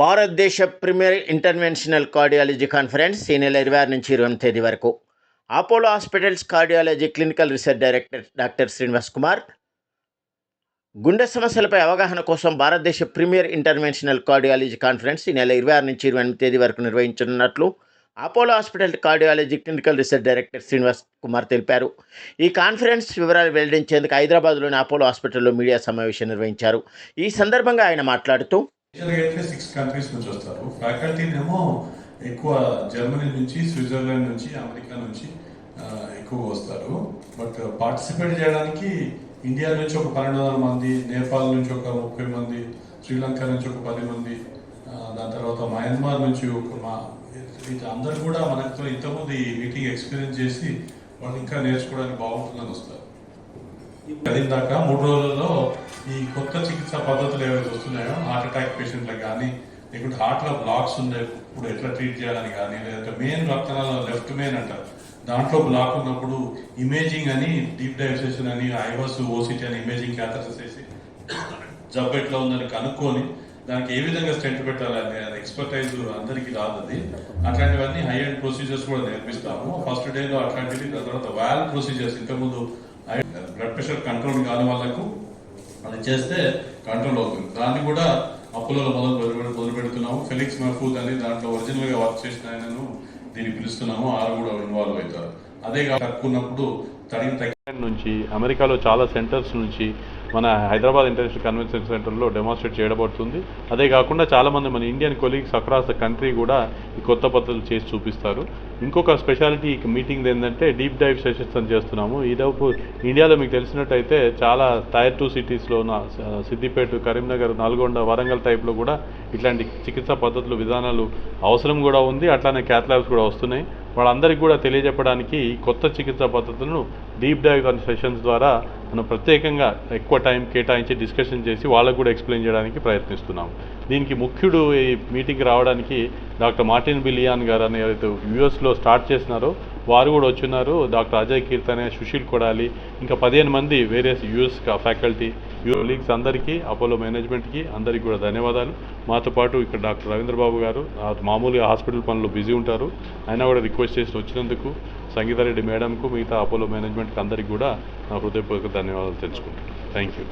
భారతదేశ premier interventional cardiology conference ఈ నెల ఇరవై ఆరు నుంచి ఇరవై తేదీ వరకు. Apollo hospitals cardiology clinical research director doctor Srinivas Kumar. గుండె సమస్యలపై అవగాహన కోసం భారతదేశ ప్రీమియర్ ఇంటర్వెన్షనల్ కార్డియాలజీ కాన్ఫరెన్స్ ఈ నెల ఇరవై ఆరు నుంచి ఇరవై ఎనిమిది తేదీ వరకు నిర్వహించనున్నట్లు Apollo hospital cardiology clinical research director Srinivas Kumar తెలిపారు. ఈ కాన్ఫరెన్స్ వివరాలు వెల్లడించేందుకు హైదరాబాద్లోని అపోలో హాస్పిటల్లో మీడియా సమావేశం నిర్వహించారు. ఈ సందర్భంగా ఆయన మాట్లాడుతూ అయితే సిక్స్ కంట్రీస్ నుంచి వస్తారు. ఫ్యాకల్టీనేమో ఎక్కువ జర్మనీ నుంచి స్విట్జర్లాండ్ నుంచి అమెరికా నుంచి ఎక్కువ వస్తారు. బట్ పార్టిసిపేట్ చేయడానికి ఇండియా నుంచి ఒక పన్నెండు వందల మంది నేపాల్ నుంచి ఒక ముప్పై మంది శ్రీలంక నుంచి ఒక పది మంది దాని తర్వాత మయన్మార్ నుంచి ఒక మా అందరు కూడా మనతో ఇంతకుముందు ఈ మీటింగ్ ఎక్స్పీరియన్స్ చేసి వాళ్ళు ఇంకా నేర్చుకోవడానికి బాగుంటుందని వస్తారు. దాక మూడు రోజుల్లో ఈ కొత్త చికిత్స పద్ధతులు ఏవైతే వస్తున్నాయో? హార్ట్ అటాక్ పేషెంట్లకు కానీ లేకుంటే హార్ట్లో బ్లాక్స్ ఉన్నాయి ఇప్పుడు ఎట్లా ట్రీట్ చేయాలని కానీ లేదంటే మెయిన్ రక్తనాళ లెఫ్ట్ మెయిన్ అంటారు. దాంట్లో బ్లాక్ ఉన్నప్పుడు ఇమేజింగ్ అని డీప్ డైవ్ సెషన్ అని ఐవస్ ఓసిటీ అని ఇమేజింగ్ క్యాథర్స్ చేసి జబ్బు ఎట్లా ఉందని కనుక్కొని దానికి ఏ విధంగా స్టెంట్ పెట్టాలని అది ఎక్స్పర్టైజ్ అందరికీ రాదు అది. అట్లాంటివన్నీ హై అండ్ ప్రొసీజర్స్ కూడా నేర్పిస్తాము. ఫస్ట్ డేలో అట్లాంటివి దాని తర్వాత వాల్ ప్రొసీజర్స్ ఇంతకుముందు బ్లడ్ ప్రెషర్ కంట్రోల్ కాని వాళ్ళకు అది చేస్తే కంట్రోల్ అవుతుంది. దాన్ని కూడా అప్పులలో మొదలు మొదలు పెడుతున్నాము. ఫెలిక్స్ మహఫూద్ అని దాంట్లో ఒరిజినల్గా వర్క్ చేసిన ఆయనను దీన్ని పిలుస్తున్నాము. ఆరు కూడా ఇన్వాల్వ్ అవుతారు. అదే కట్టుకున్నప్పుడు ఉన్నప్పుడు నుంచి అమెరికాలో చాలా సెంటర్స్ నుంచి మన హైదరాబాద్ ఇంటర్నేషనల్ కన్వెన్షన్ సెంటర్లో డెమాన్స్ట్రేట్ చేయబడుతుంది. అదే కాకుండా చాలామంది మన Indian colleagues across the country కూడా ఈ కొత్త పద్ధతులు చేసి చూపిస్తారు. ఇంకొక స్పెషాలిటీ మీటింగ్ ఏంటంటే డీప్ డైవ్ సెషన్స్ అని చేస్తున్నాము. ఈలోపు ఇండియాలో మీకు తెలిసినట్టయితే చాలా టైర్ టూ సిటీస్లో ఉన్న సిద్దిపేట కరీంనగర్ నల్గొండ వరంగల్ టైప్లో కూడా ఇట్లాంటి చికిత్సా పద్ధతులు విధానాలు అవసరం కూడా ఉంది. అట్లానే క్యాత్ ల్యాబ్స్ కూడా వస్తున్నాయి. వాళ్ళందరికీ కూడా తెలియజెప్పడానికి ఈ కొత్త చికిత్సా పద్ధతులను డీప్ డైవ్ సెషన్స్ ద్వారా మనం ప్రత్యేకంగా ఎక్కువ టైం కేటాయించి డిస్కషన్ చేసి వాళ్ళకు కూడా ఎక్స్ప్లెయిన్ చేయడానికి ప్రయత్నిస్తున్నాం. దీనికి ముఖ్యుడు ఈ మీటింగ్కి రావడానికి డాక్టర్ మార్టిన్ బిలియాన్ గారు అని ఎవరైతే యూఎస్లో స్టార్ట్ చేసినారో వారు కూడా వచ్చున్నారు. డాక్టర్ అజయ్ కీర్తనే సుశీల్ కొడాలి ఇంకా పదిహేను మంది వేరియస్ యూఎస్ ఫ్యాకల్టీ లీగ్స్ అందరికీ అపోలో మేనేజ్మెంట్కి అందరికీ కూడా ధన్యవాదాలు. మాతో పాటు ఇక్కడ డాక్టర్ రవీంద్ర బాబు గారు మామూలుగా హాస్పిటల్ పనులు బిజీ ఉంటారు. అయినా కూడా రిక్వెస్ట్ చేసి వచ్చినందుకు సంగీతారెడ్డి మేడంకు మిగతా అపోలో మేనేజ్మెంట్కి అందరికీ కూడా నా హృదయపూర్వక ధన్యవాదాలు తెలుసుకుంటాను థ్యాంక్ యూ